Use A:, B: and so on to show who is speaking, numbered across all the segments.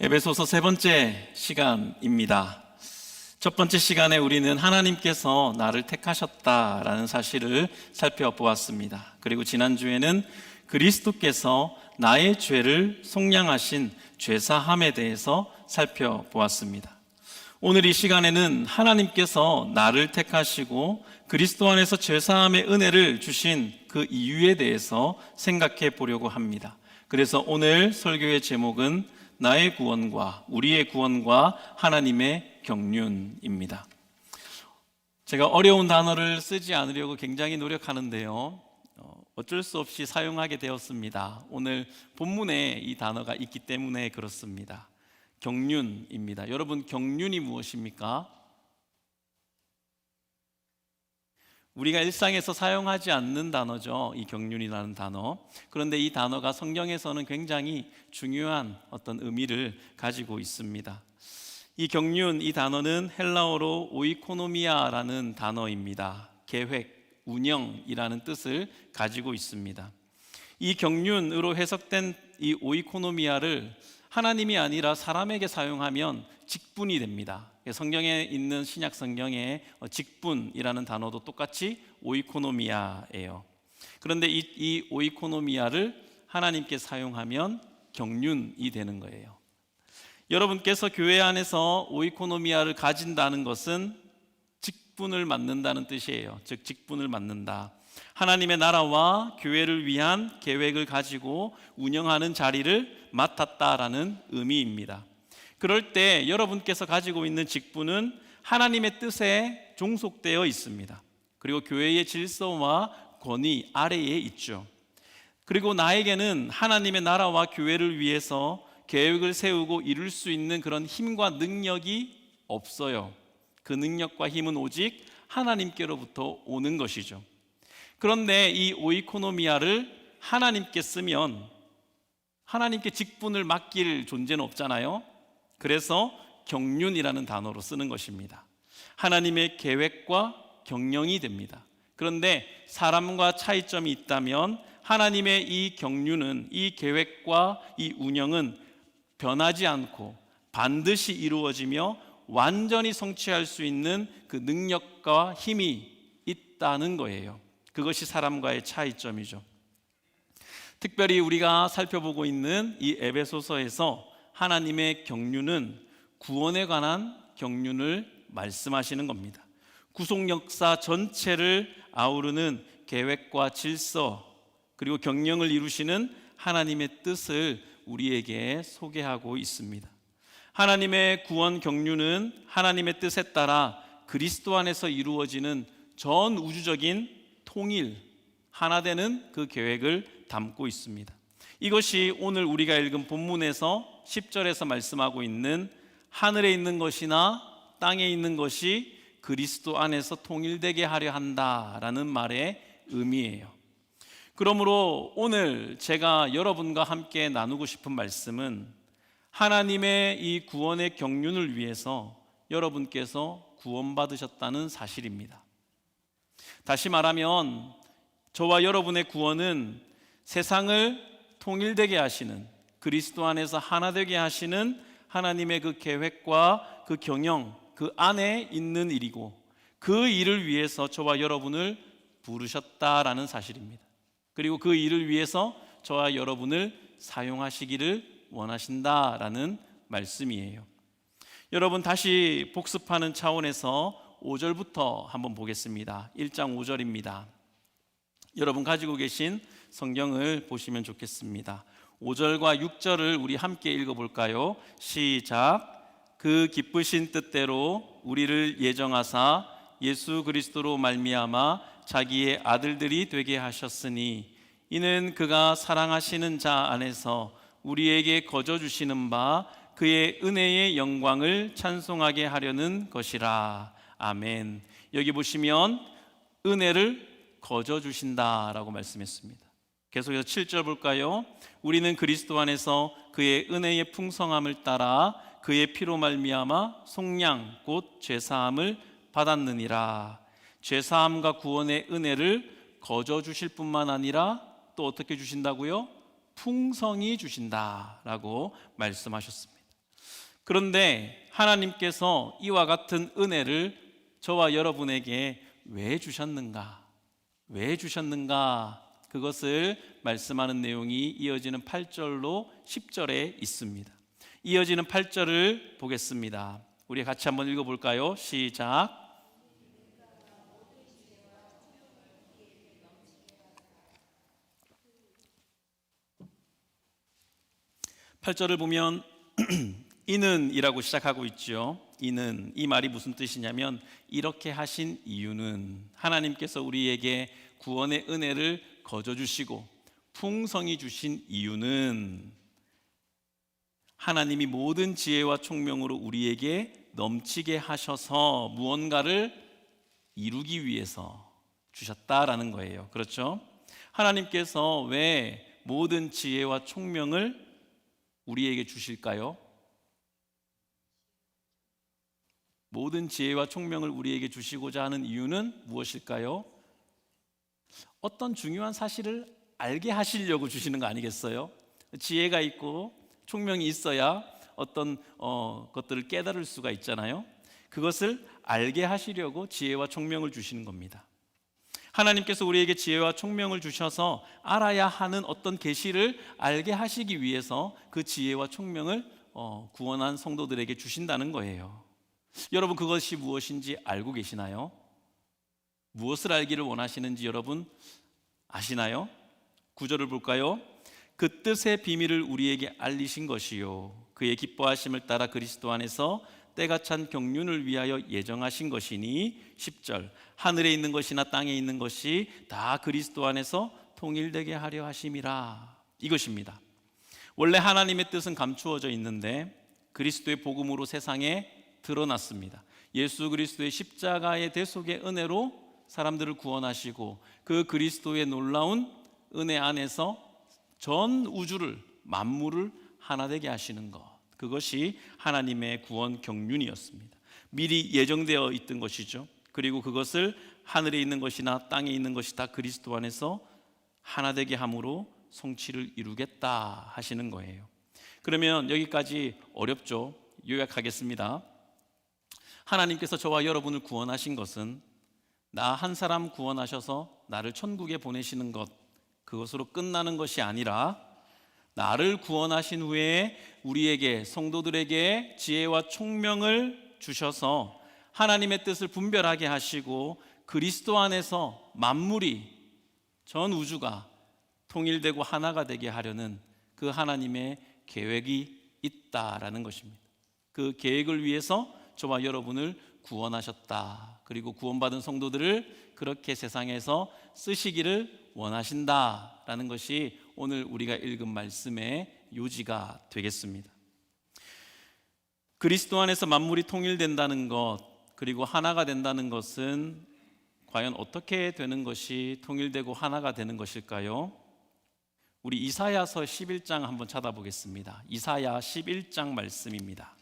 A: 에베소서 세 번째 시간입니다. 첫 번째 시간에 우리는 하나님께서 나를 택하셨다라는 사실을 살펴보았습니다. 그리고 지난주에는 그리스도께서 나의 죄를 속량하신 죄사함에 대해서 살펴보았습니다. 오늘 이 시간에는 하나님께서 나를 택하시고 그리스도 안에서 죄사함의 은혜를 주신 그 이유에 대해서 생각해 보려고 합니다. 그래서 오늘 설교의 제목은 나의 구원과 우리의 구원과 하나님의 경륜입니다. 제가 어려운 단어를 쓰지 않으려고 굉장히 노력하는데요. 어, 어쩔 수 없이 사용하게 되었습니다. 오늘 본문에 이 단어가 있기 때문에 그렇습니다. 경륜입니다. 여러분, 경륜이 무엇입니까? 우리가 일상에서 사용하지 않는 단어죠. 이 경륜이라는 단어. 그런데 이 단어가 성경에서는 굉장히 중요한 어떤 의미를 가지고 있습니다. 이 경륜, 이 단어는 헬라어로 오이코노미아라는 단어입니다. 계획, 운영이라는 뜻을 가지고 있습니다. 이 경륜으로 해석된 이 오이코노미아를 하나님이 아니라 사람에게 사용하면 직분이 됩니다. 성경에 있는 신약 성경에 직분이라는 단어도 똑같이 오이코노미아예요. 그런데 이, 이 오이코노미아를 하나님께 사용하면 경륜이 되는 거예요. 여러분께서 교회 안에서 오이코노미아를 가진다는 것은 직분을 맡는다는 뜻이에요. 즉 직분을 맡는다. 하나님의 나라와 교회를 위한 계획을 가지고 운영하는 자리를 맡았다라는 의미입니다. 그럴 때 여러분께서 가지고 있는 직분은 하나님의 뜻에 종속되어 있습니다. 그리고 교회의 질서와 권위 아래에 있죠. 그리고 나에게는 하나님의 나라와 교회를 위해서 계획을 세우고 이룰 수 있는 그런 힘과 능력이 없어요. 그 능력과 힘은 오직 하나님께로부터 오는 것이죠. 그런데 이 오이코노미아를 하나님께 쓰면 하나님께 직분을 맡길 존재는 없잖아요. 그래서 경륜이라는 단어로 쓰는 것입니다. 하나님의 계획과 경영이 됩니다. 그런데 사람과 차이점이 있다면 하나님의 이 경륜은 이 계획과 이 운영은 변하지 않고 반드시 이루어지며 완전히 성취할 수 있는 그 능력과 힘이 있다는 거예요. 그것이 사람과의 차이점이죠. 특별히 우리가 살펴보고 있는 이 에베소서에서 하나님의 경륜은 구원에 관한 경륜을 말씀하시는 겁니다. 구속 역사 전체를 아우르는 계획과 질서 그리고 경영을 이루시는 하나님의 뜻을 우리에게 소개하고 있습니다. 하나님의 구원 경륜은 하나님의 뜻에 따라 그리스도 안에서 이루어지는 전 우주적인 통일, 하나 되는 그 계획을 담고 있습니다. 이것이 오늘 우리가 읽은 본문에서 10절에서 말씀하고 있는 하늘에 있는 것이나 땅에 있는 것이 그리스도 안에서 통일되게 하려 한다라는 말의 의미예요. 그러므로 오늘 제가 여러분과 함께 나누고 싶은 말씀은 하나님의 이 구원의 경륜을 위해서 여러분께서 구원받으셨다는 사실입니다. 다시 말하면 저와 여러분의 구원은 세상을 통일되게 하시는 그리스도 안에서 하나 되게 하시는 하나님의 그 계획과 그 경영 그 안에 있는 일이고 그 일을 위해서 저와 여러분을 부르셨다라는 사실입니다. 그리고 그 일을 위해서 저와 여러분을 사용하시기를 원하신다라는 말씀이에요. 여러분 다시 복습하는 차원에서 5절부터 한번 보겠습니다. 1장 5절입니다. 여러분 가지고 계신 성경을 보시면 좋겠습니다. 5절과 6절을 우리 함께 읽어 볼까요? 시작. 그 기쁘신 뜻대로 우리를 예정하사 예수 그리스도로 말미암아 자기의 아들들이 되게 하셨으니 이는 그가 사랑하시는 자 안에서 우리에게 거저 주시는 바 그의 은혜의 영광을 찬송하게 하려는 것이라. 아멘. 여기 보시면 은혜를 거저 주신다라고 말씀했습니다. 계속해서 7절 볼까요? 우리는 그리스도 안에서 그의 은혜의 풍성함을 따라 그의 피로 말미암아 속량 곧 죄사함을 받았느니라. 죄사함과 구원의 은혜를 거저 주실 뿐만 아니라 또 어떻게 주신다고요? 풍성히 주신다라고 말씀하셨습니다. 그런데 하나님께서 이와 같은 은혜를 저와 여러분에게 왜 주셨는가? 왜 주셨는가? 그것을 말씀하는 내용이 이어지는 8절로 10절에 있습니다. 이어지는 8절을 보겠습니다. 우리 같이 한번 읽어 볼까요? 시작. 8절을 보면 이는이라고 시작하고 있죠. 이는 이 말이 무슨 뜻이냐면 이렇게 하신 이유는 하나님께서 우리에게 구원의 은혜를 거저 주시고 풍성히 주신 이유는 하나님이 모든 지혜와 총명으로 우리에게 넘치게 하셔서 무언가를 이루기 위해서 주셨다라는 거예요. 그렇죠? 하나님께서 왜 모든 지혜와 총명을 우리에게 주실까요? 모든 지혜와 총명을 우리에게 주시고자 하는 이유는 무엇일까요? 어떤 중요한 사실을 알게 하시려고 주시는 거 아니겠어요? 지혜가 있고 총명이 있어야 어떤 어, 것들을 깨달을 수가 있잖아요. 그것을 알게 하시려고 지혜와 총명을 주시는 겁니다. 하나님께서 우리에게 지혜와 총명을 주셔서 알아야 하는 어떤 계시를 알게 하시기 위해서 그 지혜와 총명을 어, 구원한 성도들에게 주신다는 거예요. 여러분 그것이 무엇인지 알고 계시나요? 무엇을 알기를 원하시는지 여러분 아시나요? 구절을 볼까요? 그 뜻의 비밀을 우리에게 알리신 것이요 그의 기뻐하심을 따라 그리스도 안에서 때가 찬 경륜을 위하여 예정하신 것이니 10절 하늘에 있는 것이나 땅에 있는 것이 다 그리스도 안에서 통일되게 하려 하심이라 이것입니다. 원래 하나님의 뜻은 감추어져 있는데 그리스도의 복음으로 세상에 드러났습니다. 예수 그리스도의 십자가의 대속의 은혜로 사람들을 구원하시고 그 그리스도의 놀라운 은혜 안에서 전 우주를 만물을 하나 되게 하시는 것. 그것이 하나님의 구원 경륜이었습니다. 미리 예정되어 있던 것이죠. 그리고 그것을 하늘에 있는 것이나 땅에 있는 것이 다 그리스도 안에서 하나 되게 함으로 성취를 이루겠다 하시는 거예요. 그러면 여기까지 어렵죠. 요약하겠습니다. 하나님께서 저와 여러분을 구원하신 것은 나 한 사람 구원하셔서 나를 천국에 보내시는 것 그것으로 끝나는 것이 아니라 나를 구원하신 후에 우리에게 성도들에게 지혜와 총명을 주셔서 하나님의 뜻을 분별하게 하시고 그리스도 안에서 만물이 전 우주가 통일되고 하나가 되게 하려는 그 하나님의 계획이 있다라는 것입니다. 그 계획을 위해서 저와 여러분을 구원하셨다. 그리고 구원받은 성도들을 그렇게 세상에서 쓰시기를 원하신다라는 것이 오늘 우리가 읽은 말씀의 요지가 되겠습니다. 그리스도 안에서 만물이 통일된다는 것, 그리고 하나가 된다는 것은 과연 어떻게 되는 것이 통일되고 하나가 되는 것일까요? 우리 이사야서 11장 한번 찾아보겠습니다. 이사야 11장 말씀입니다.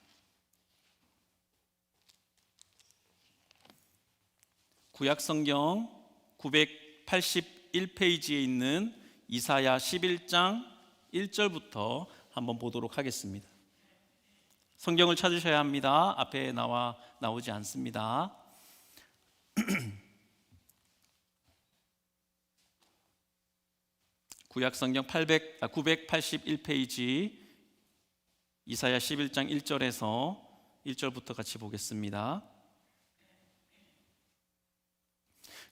A: 구약 성경 981페이지에 있는 이사야 11장 1절부터 한번 보도록 하겠습니다. 성경을 찾으셔야 합니다. 앞에 나와 나오지 않습니다. 구약 성경 800 아, 981페이지 이사야 11장 1절에서 1절부터 같이 보겠습니다.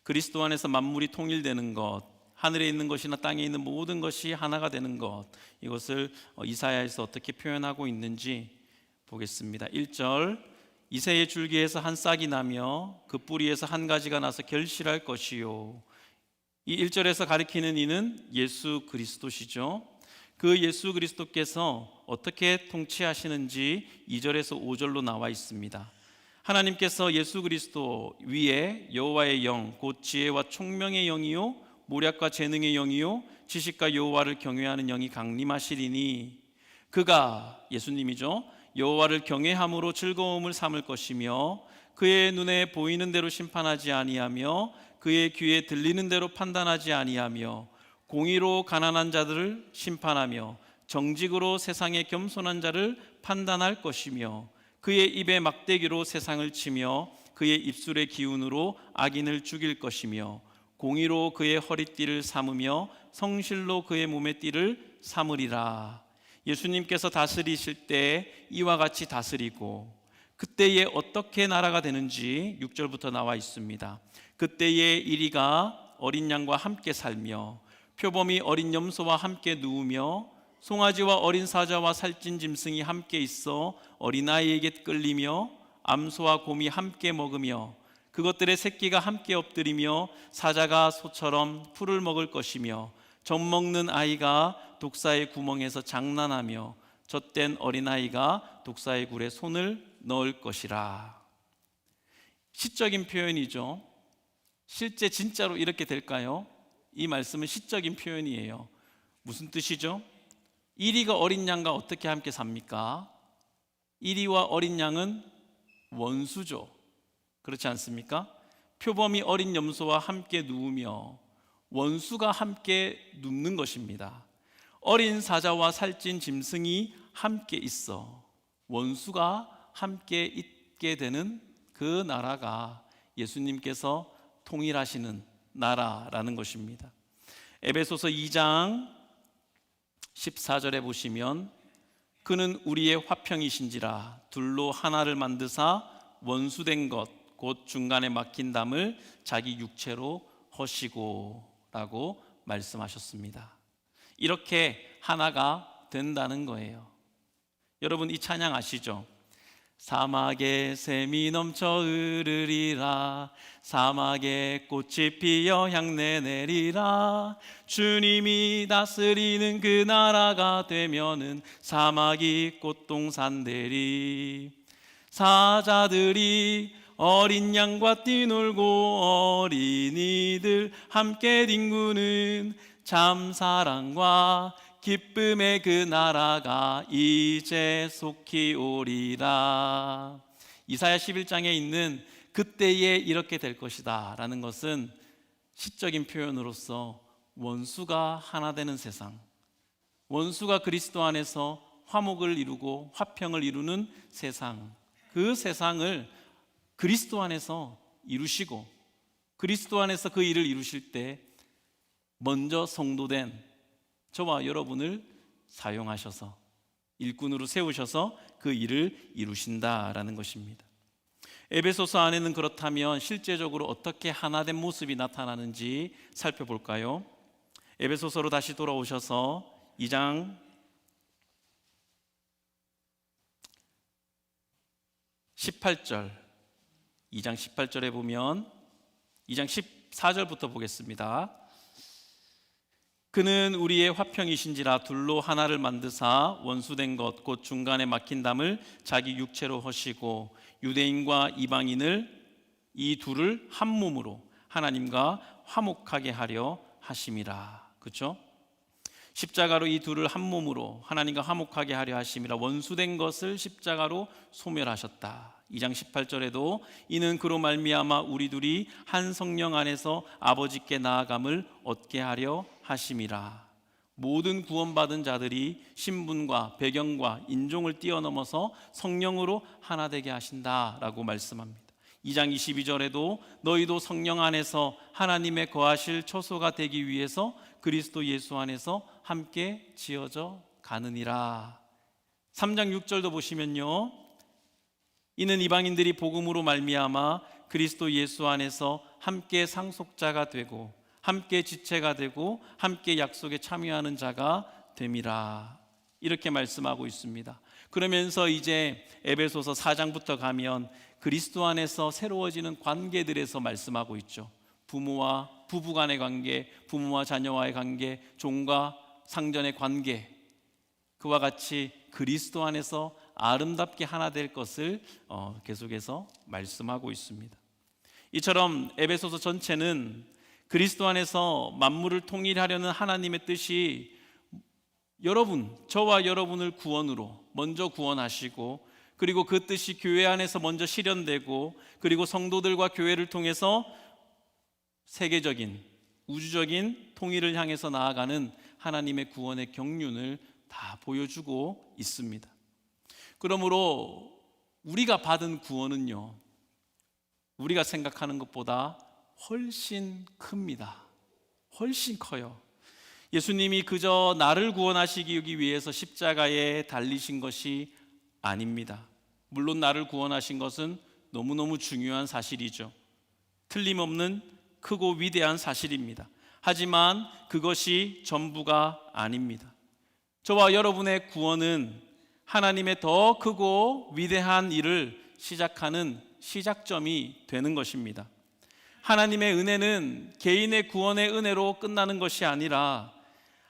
A: 그리스도 안에서 만물이 통일되는 것, 하늘에 있는 것이나 땅에 있는 모든 것이 하나가 되는 것, 이것을 어, 이사야에서 어떻게 표현하고 있는지 보겠습니다. 1절 이새의 줄기에서 한 싹이 나며 그 뿌리에서 한 가지가 나서 결실할 것이요. 이 1절에서 가리키는 이는 예수 그리스도시죠. 그 예수 그리스도께서 어떻게 통치하시는지 2절에서 5절로 나와 있습니다. 하나님께서 예수 그리스도 위에 여호와의 영, 곧 지혜와 총명의 영이요, 모략과 재능의 영이요, 지식과 여호와를 경외하는 영이 강림하시리니 그가 예수님이죠. 여호와를 경외함으로 즐거움을 삼을 것이며 그의 눈에 보이는 대로 심판하지 아니하며 그의 귀에 들리는 대로 판단하지 아니하며 공의로 가난한 자들을 심판하며 정직으로 세상의 겸손한 자를 판단할 것이며 그의 입에 막대기로 세상을 치며 그의 입술의 기운으로 악인을 죽일 것이며 공의로 그의 허리띠를 삼으며 성실로 그의 몸의 띠를 삼으리라. 예수님께서 다스리실 때 이와 같이 다스리고 그때에 어떻게 나라가 되는지 6절부터 나와 있습니다. 그때에 이리가 어린 양과 함께 살며 표범이 어린 염소와 함께 누우며 송아지와 어린 사자와 살찐 짐승이 함께 있어 어린아이에게 끌리며 암소와 곰이 함께 먹으며 그것들의 새끼가 함께 엎드리며 사자가 소처럼 풀을 먹을 것이며 젖 먹는 아이가 독사의 구멍에서 장난하며 젖된 어린아이가 독사의 굴에 손을 넣을 것이라. 시적인 표현이죠. 실제 진짜로 이렇게 될까요? 이 말씀은 시적인 표현이에요. 무슨 뜻이죠? 이리가 어린 양과 어떻게 함께 삽니까? 이리와 어린 양은 원수죠. 그렇지 않습니까? 표범이 어린 염소와 함께 누우며 원수가 함께 눕는 것입니다. 어린 사자와 살찐 짐승이 함께 있어 원수가 함께 있게 되는 그 나라가 예수님께서 통일하시는 나라라는 것입니다. 에베소서 2장 14절에 보시면 그는 우리의 화평이신지라 둘로 하나를 만드사 원수된 것 곧 중간에 막힌 담을 자기 육체로 허시고라고 말씀하셨습니다. 이렇게 하나가 된다는 거예요. 여러분 이 찬양 아시죠? 사막에 샘이 넘쳐 흐르리라. 사막에 꽃이 피어 향내 내리라. 주님이 다스리는 그 나라가 되면은 사막이 꽃동산 되리. 사자들이 어린 양과 뛰놀고 어린이들 함께 뒹구는 참 사랑과 기쁨의 그 나라가 이제 속히 오리라. 이사야 11장에 있는 그때에 이렇게 될 것이다 라는 것은 시적인 표현으로서 원수가 하나 되는 세상, 원수가 그리스도 안에서 화목을 이루고 화평을 이루는 세상, 그 세상을 그리스도 안에서 이루시고 그리스도 안에서 그 일을 이루실 때 먼저 성도된 저와 여러분을 사용하셔서 일꾼으로 세우셔서 그 일을 이루신다라는 것입니다. 에베소서 안에는 그렇다면 실제적으로 어떻게 하나된 모습이 나타나는지 살펴볼까요? 에베소서로 다시 돌아오셔서 2장 18절 2장 18절에 보면 2장 14절부터 보겠습니다. 그는 우리의 화평이신지라 둘로 하나를 만드사 원수된 것 곧 중간에 막힌 담을 자기 육체로 허시고 유대인과 이방인을 이 둘을 한 몸으로 하나님과 화목하게 하려 하심이라. 그렇죠? 십자가로 이 둘을 한 몸으로 하나님과 화목하게 하려 하심이라 원수된 것을 십자가로 소멸하셨다. 2장 18절에도 이는 그로 말미암아 우리 둘이 한 성령 안에서 아버지께 나아감을 얻게 하려 하심이라. 모든 구원받은 자들이 신분과 배경과 인종을 뛰어넘어서 성령으로 하나 되게 하신다라고 말씀합니다. 2장 22절에도 너희도 성령 안에서 하나님의 거하실 처소가 되기 위해서 그리스도 예수 안에서 함께 지어져 가느니라. 3장 6절도 보시면요. 이는 이방인들이 복음으로 말미암아 그리스도 예수 안에서 함께 상속자가 되고 함께 지체가 되고 함께 약속에 참여하는 자가 됨이라. 이렇게 말씀하고 있습니다. 그러면서 이제 에베소서 4장부터 가면 그리스도 안에서 새로워지는 관계들에서 말씀하고 있죠. 부모와 부부 간의 관계, 부모와 자녀와의 관계, 종과 상전의 관계. 그와 같이 그리스도 안에서 아름답게 하나 될 것을 어, 계속해서 말씀하고 있습니다. 이처럼 에베소서 전체는 그리스도 안에서 만물을 통일하려는 하나님의 뜻이 여러분, 저와 여러분을 구원으로 먼저 구원하시고 그리고 그 뜻이 교회 안에서 먼저 실현되고 그리고 성도들과 교회를 통해서 세계적인 우주적인 통일을 향해서 나아가는 하나님의 구원의 경륜을 다 보여주고 있습니다. 그러므로 우리가 받은 구원은요, 우리가 생각하는 것보다 훨씬 큽니다. 훨씬 커요. 예수님이 그저 나를 구원하시기 위해서 십자가에 달리신 것이 아닙니다. 물론 나를 구원하신 것은 너무너무 중요한 사실이죠. 틀림없는 크고 위대한 사실입니다. 하지만 그것이 전부가 아닙니다. 저와 여러분의 구원은 하나님의 더 크고 위대한 일을 시작하는 시작점이 되는 것입니다. 하나님의 은혜는 개인의 구원의 은혜로 끝나는 것이 아니라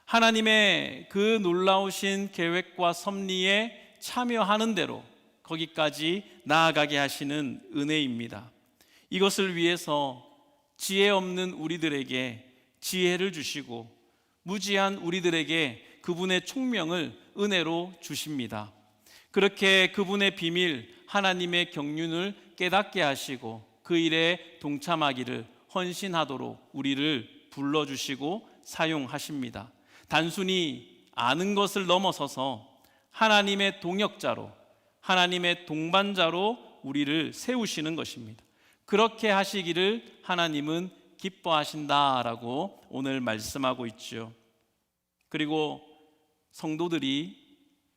A: 하나님의 그 놀라우신 계획과 섭리에 참여하는 대로 거기까지 나아가게 하시는 은혜입니다. 이것을 위해서 지혜 없는 우리들에게 지혜를 주시고 무지한 우리들에게 그분의 총명을 은혜로 주십니다. 그렇게 그분의 비밀, 하나님의 경륜을 깨닫게 하시고 그 일에 동참하기를 헌신하도록 우리를 불러주시고 사용하십니다. 단순히 아는 것을 넘어서서 하나님의 동역자로, 하나님의 동반자로 우리를 세우시는 것입니다. 그렇게 하시기를 하나님은 기뻐하신다라고 오늘 말씀하고 있죠. 그리고 성도들이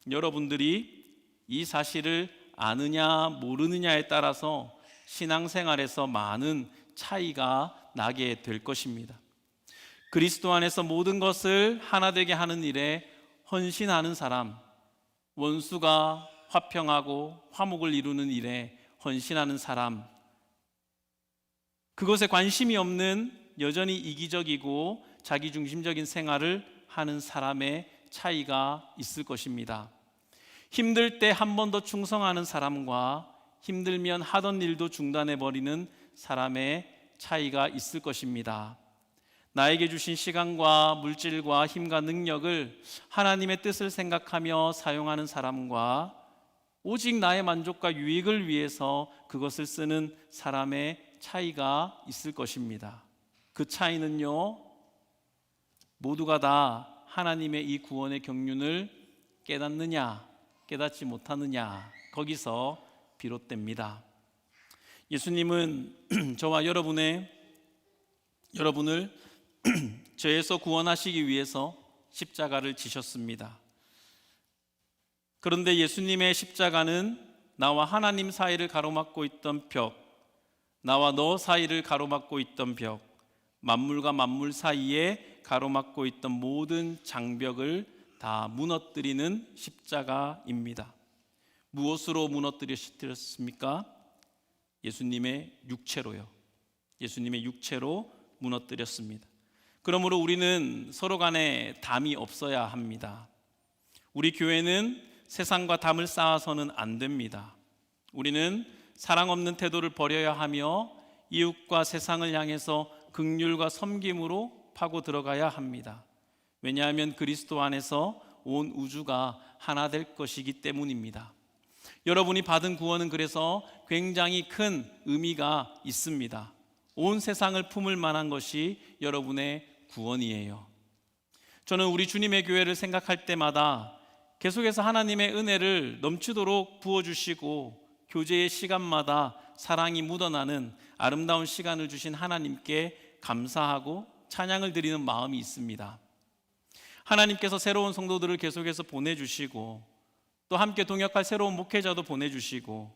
A: 여러분들이 이 사실을 아느냐 모르느냐에 따라서 신앙생활에서 많은 차이가 나게 될 것입니다. 그리스도 안에서 모든 것을 하나 되게 하는 일에 헌신하는 사람, 원수가 화평하고 화목을 이루는 일에 헌신하는 사람, 그것에 관심이 없는 여전히 이기적이고 자기중심적인 생활을 하는 사람의 차이가 있을 것입니다. 힘들 때 한 번 더 충성하는 사람과 힘들면 하던 일도 중단해 버리는 사람의 차이가 있을 것입니다. 나에게 주신 시간과 물질과 힘과 능력을 하나님의 뜻을 생각하며 사용하는 사람과 오직 나의 만족과 유익을 위해서 그것을 쓰는 사람의 차이가 있을 것입니다. 그 차이는요, 모두가 다 하나님의 이 구원의 경륜을 깨닫느냐, 깨닫지 못하느냐, 거기서 비롯됩니다. 예수님은 저와 여러분의 여러분을 죄에서 구원하시기 위해서 십자가를 지셨습니다. 그런데 예수님의 십자가는 나와 하나님 사이를 가로막고 있던 벽, 나와 너 사이를 가로막고 있던 벽, 만물과 만물 사이에 가로막고 있던 모든 장벽을 다 무너뜨리는 십자가입니다. 무엇으로 무너뜨렸습니까? 예수님의 육체로요. 예수님의 육체로 무너뜨렸습니다. 그러므로 우리는 서로 간에 담이 없어야 합니다. 우리 교회는 세상과 담을 쌓아서는 안 됩니다. 우리는 사랑 없는 태도를 버려야 하며 이웃과 세상을 향해서 극률과 섬김으로 파고 들어가야 합니다. 왜냐하면 그리스도 안에서 온 우주가 하나 될 것이기 때문입니다. 여러분이 받은 구원은 그래서 굉장히 큰 의미가 있습니다. 온 세상을 품을 만한 것이 여러분의 구원이에요. 저는 우리 주님의 교회를 생각할 때마다 계속해서 하나님의 은혜를 넘치도록 부어주시고 교제의 시간마다 사랑이 묻어나는 아름다운 시간을 주신 하나님께 감사하고 찬양을 드리는 마음이 있습니다. 하나님께서 새로운 성도들을 계속해서 보내주시고 또 함께 동역할 새로운 목회자도 보내주시고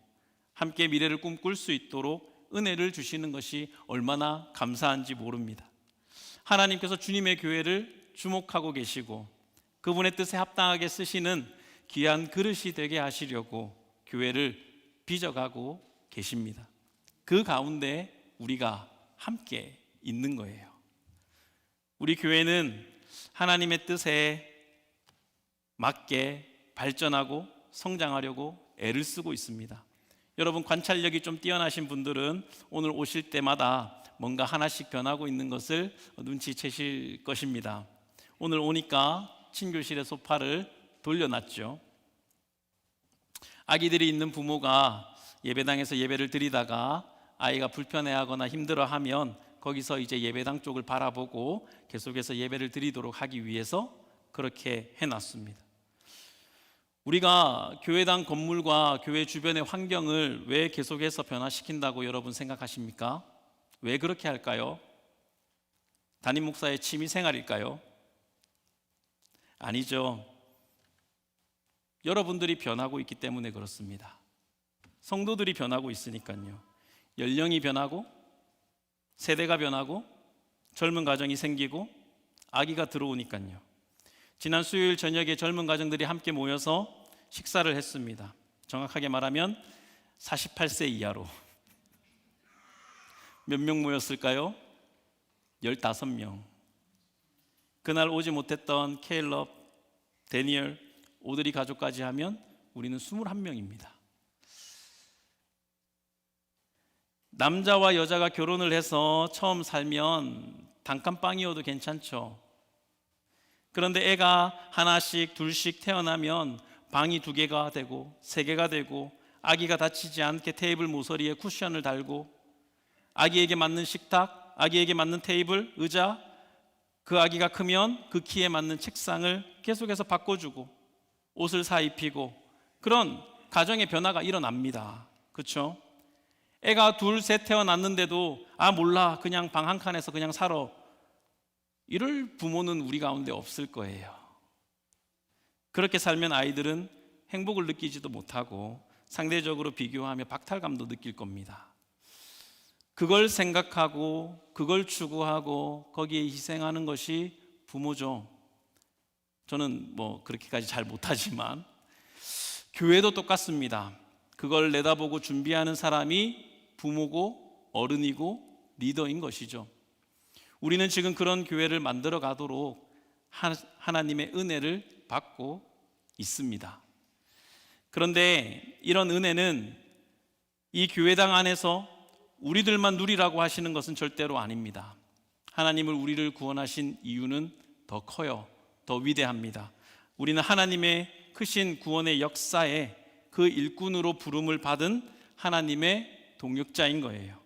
A: 함께 미래를 꿈꿀 수 있도록 은혜를 주시는 것이 얼마나 감사한지 모릅니다. 하나님께서 주님의 교회를 주목하고 계시고 그분의 뜻에 합당하게 쓰시는 귀한 그릇이 되게 하시려고 교회를 빚어가고 계십니다. 그 가운데 우리가 함께 있는 거예요. 우리 교회는 하나님의 뜻에 맞게 발전하고 성장하려고 애를 쓰고 있습니다. 여러분 관찰력이 좀 뛰어나신 분들은 오늘 오실 때마다 뭔가 하나씩 변하고 있는 것을 눈치채실 것입니다. 오늘 오니까 친교실의 소파를 돌려놨죠. 아기들이 있는 부모가 예배당에서 예배를 드리다가 아이가 불편해하거나 힘들어하면 거기서 이제 예배당 쪽을 바라보고 계속해서 예배를 드리도록 하기 위해서 그렇게 해놨습니다. 우리가 교회당 건물과 교회 주변의 환경을 왜 계속해서 변화시킨다고 여러분 생각하십니까? 왜 그렇게 할까요? 담임 목사의 취미 생활일까요? 아니죠. 여러분들이 변하고 있기 때문에 그렇습니다. 성도들이 변하고 있으니까요. 연령이 변하고 세대가 변하고 젊은 가정이 생기고 아기가 들어오니까요. 지난 수요일 저녁에 젊은 가정들이 함께 모여서 식사를 했습니다. 정확하게 말하면 48세 이하로 몇 명 모였을까요? 15명. 그날 오지 못했던 케일럽, 데니얼, 오드리 가족까지 하면 우리는 21명입니다. 남자와 여자가 결혼을 해서 처음 살면 단칸방이어도 괜찮죠. 그런데 애가 하나씩 둘씩 태어나면 방이 두 개가 되고 세 개가 되고 아기가 다치지 않게 테이블 모서리에 쿠션을 달고 아기에게 맞는 식탁, 아기에게 맞는 테이블, 의자, 그 아기가 크면 그 키에 맞는 책상을 계속해서 바꿔주고 옷을 사 입히고 그런 가정의 변화가 일어납니다. 그렇죠? 애가 둘, 셋 태어났는데도 아 몰라 그냥 방 한 칸에서 그냥 살아 이럴 부모는 우리 가운데 없을 거예요. 그렇게 살면 아이들은 행복을 느끼지도 못하고 상대적으로 비교하며 박탈감도 느낄 겁니다. 그걸 생각하고 그걸 추구하고 거기에 희생하는 것이 부모죠. 저는 뭐 그렇게까지 잘 못하지만 교회도 똑같습니다. 그걸 내다보고 준비하는 사람이 부모고 어른이고 리더인 것이죠. 우리는 지금 그런 교회를 만들어 가도록 하나님의 은혜를 받고 있습니다. 그런데 이런 은혜는 이 교회당 안에서 우리들만 누리라고 하시는 것은 절대로 아닙니다. 하나님을 우리를 구원하신 이유는 더 커요. 더 위대합니다. 우리는 하나님의 크신 구원의 역사에 그 일꾼으로 부름을 받은 하나님의 동역자인 거예요.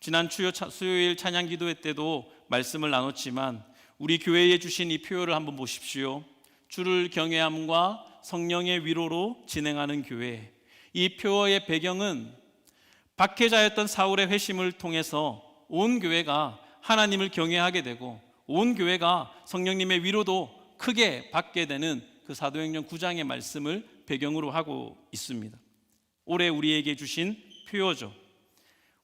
A: 지난 주요 수요일 찬양 기도회 때도 말씀을 나눴지만 우리 교회에 주신 이 표어를 한번 보십시오. 주를 경외함과 성령의 위로로 진행하는 교회. 이 표어의 배경은 박해자였던 사울의 회심을 통해서 온 교회가 하나님을 경외하게 되고 온 교회가 성령님의 위로도 크게 받게 되는 그 사도행전 9장의 말씀을 배경으로 하고 있습니다. 올해 우리에게 주신 표어죠.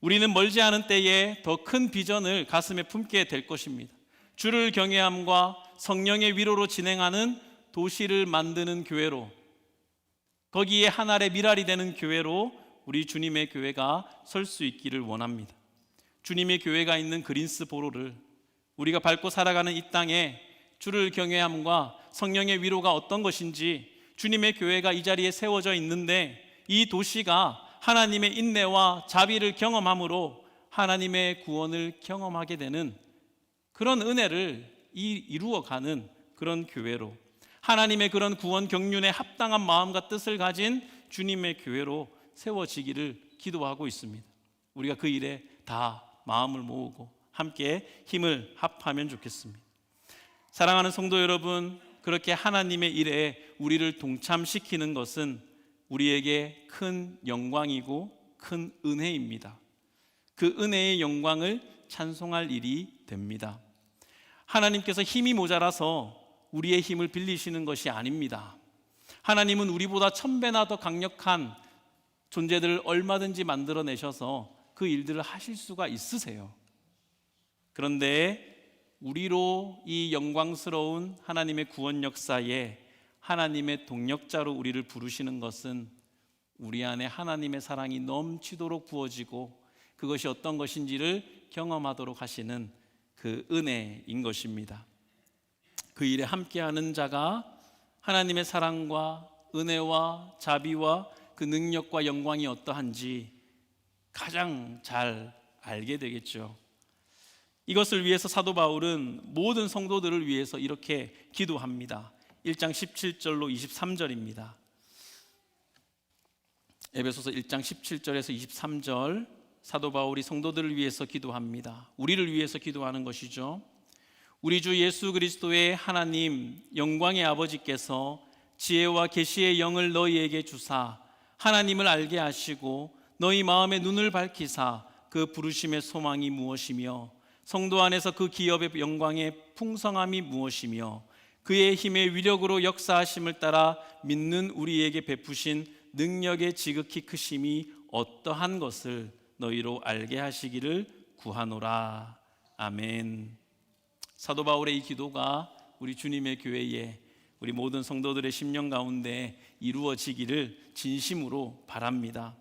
A: 우리는 멀지 않은 때에 더 큰 비전을 가슴에 품게 될 것입니다. 주를 경외함과 성령의 위로로 진행하는 도시를 만드는 교회로 거기에 하나의 미랄이 되는 교회로 우리 주님의 교회가 설 수 있기를 원합니다. 주님의 교회가 있는 그린스 보로를 우리가 밟고 살아가는 이 땅에 주를 경외함과 성령의 위로가 어떤 것인지 주님의 교회가 이 자리에 세워져 있는데 이 도시가 하나님의 인내와 자비를 경험함으로 하나님의 구원을 경험하게 되는 그런 은혜를 이루어가는 그런 교회로 하나님의 그런 구원 경륜에 합당한 마음과 뜻을 가진 주님의 교회로 세워지기를 기도하고 있습니다. 우리가 그 일에 다 마음을 모으고 함께 힘을 합하면 좋겠습니다. 사랑하는 성도 여러분, 그렇게 하나님의 일에 우리를 동참시키는 것은 우리에게 큰 영광이고 큰 은혜입니다. 그 은혜의 영광을 찬송할 일이 됩니다. 하나님께서 힘이 모자라서 우리의 힘을 빌리시는 것이 아닙니다. 하나님은 우리보다 천배나 더 강력한 존재들을 얼마든지 만들어내셔서 그 일들을 하실 수가 있으세요. 그런데 우리로 이 영광스러운 하나님의 구원 역사에 하나님의 동력자로 우리를 부르시는 것은 우리 안에 하나님의 사랑이 넘치도록 부어지고 그것이 어떤 것인지를 경험하도록 하시는 그 은혜인 것입니다. 그 일에 함께하는 자가 하나님의 사랑과 은혜와 자비와 그 능력과 영광이 어떠한지 가장 잘 알게 되겠죠. 이것을 위해서 사도 바울은 모든 성도들을 위해서 이렇게 기도합니다. 1장 17절로 23절입니다. 에베소서 1장 17절에서 23절 사도 바울이 성도들을 위해서 기도합니다. 우리를 위해서 기도하는 것이죠. 우리 주 예수 그리스도의 하나님 영광의 아버지께서 지혜와 계시의 영을 너희에게 주사 하나님을 알게 하시고 너희 마음의 눈을 밝히사 그 부르심의 소망이 무엇이며 성도 안에서 그 기업의 영광의 풍성함이 무엇이며 그의 힘의 위력으로 역사하심을 따라 믿는 우리에게 베푸신 능력의 지극히 크심이 어떠한 것을 너희로 알게 하시기를 구하노라. 아멘. 사도 바울의 이 기도가 우리 주님의 교회에 우리 모든 성도들의 심령 가운데 이루어지기를 진심으로 바랍니다.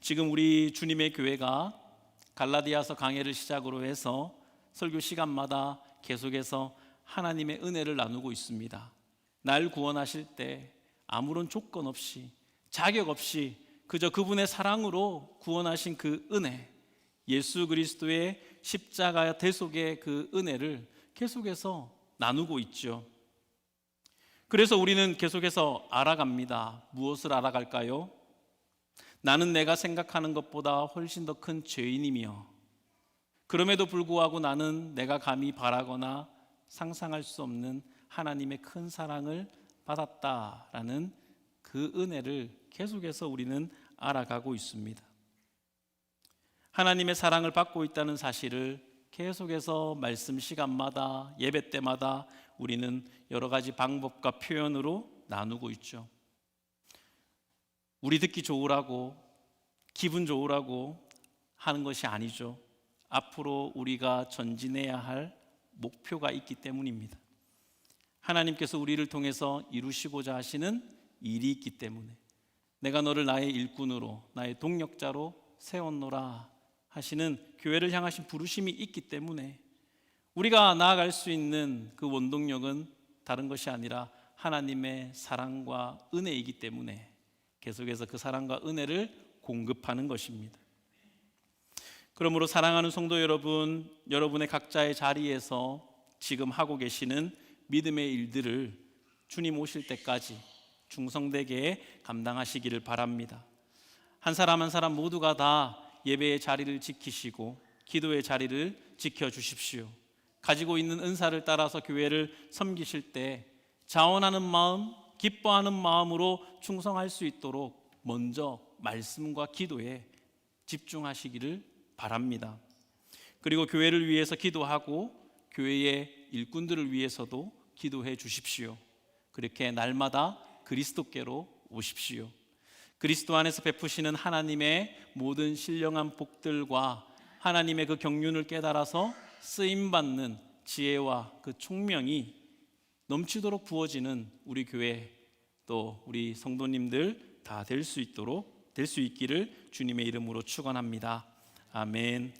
A: 지금 우리 주님의 교회가 갈라디아서 강해를 시작으로 해서 설교 시간마다 계속해서 하나님의 은혜를 나누고 있습니다. 날 구원하실 때 아무런 조건 없이 자격 없이 그저 그분의 사랑으로 구원하신 그 은혜, 예수 그리스도의 십자가 대속의 그 은혜를 계속해서 나누고 있죠. 그래서 우리는 계속해서 알아갑니다. 무엇을 알아갈까요? 나는 내가 생각하는 것보다 훨씬 더 큰 죄인이며 그럼에도 불구하고 나는 내가 감히 바라거나 상상할 수 없는 하나님의 큰 사랑을 받았다라는 그 은혜를 계속해서 우리는 알아가고 있습니다. 하나님의 사랑을 받고 있다는 사실을 계속해서 말씀 시간마다 예배 때마다 우리는 여러 가지 방법과 표현으로 나누고 있죠. 우리 듣기 좋으라고 기분 좋으라고 하는 것이 아니죠. 앞으로 우리가 전진해야 할 목표가 있기 때문입니다. 하나님께서 우리를 통해서 이루시고자 하시는 일이 있기 때문에 내가 너를 나의 일꾼으로 나의 동력자로 세웠노라 하시는 교회를 향하신 부르심이 있기 때문에 우리가 나아갈 수 있는 그 원동력은 다른 것이 아니라 하나님의 사랑과 은혜이기 때문에 계속해서 그 사랑과 은혜를 공급하는 것입니다. 그러므로 사랑하는 성도 여러분, 여러분의 각자의 자리에서 지금 하고 계시는 믿음의 일들을 주님 오실 때까지 충성되게 감당하시기를 바랍니다. 한 사람 한 사람 모두가 다 예배의 자리를 지키시고 기도의 자리를 지켜 주십시오. 가지고 있는 은사를 따라서 교회를 섬기실 때 자원하는 마음, 기뻐하는 마음으로 충성할 수 있도록 먼저 말씀과 기도에 집중하시기를 바랍니다. 그리고 교회를 위해서 기도하고 교회의 일꾼들을 위해서도 기도해 주십시오. 그렇게 날마다 그리스도께로 오십시오. 그리스도 안에서 베푸시는 하나님의 모든 신령한 복들과 하나님의 그 경륜을 깨달아서 쓰임 받는 지혜와 그 총명이 넘치도록 부어지는 우리 교회 또 우리 성도님들 다 될 수 있도록 될 수 있기를 주님의 이름으로 축원합니다. 아멘.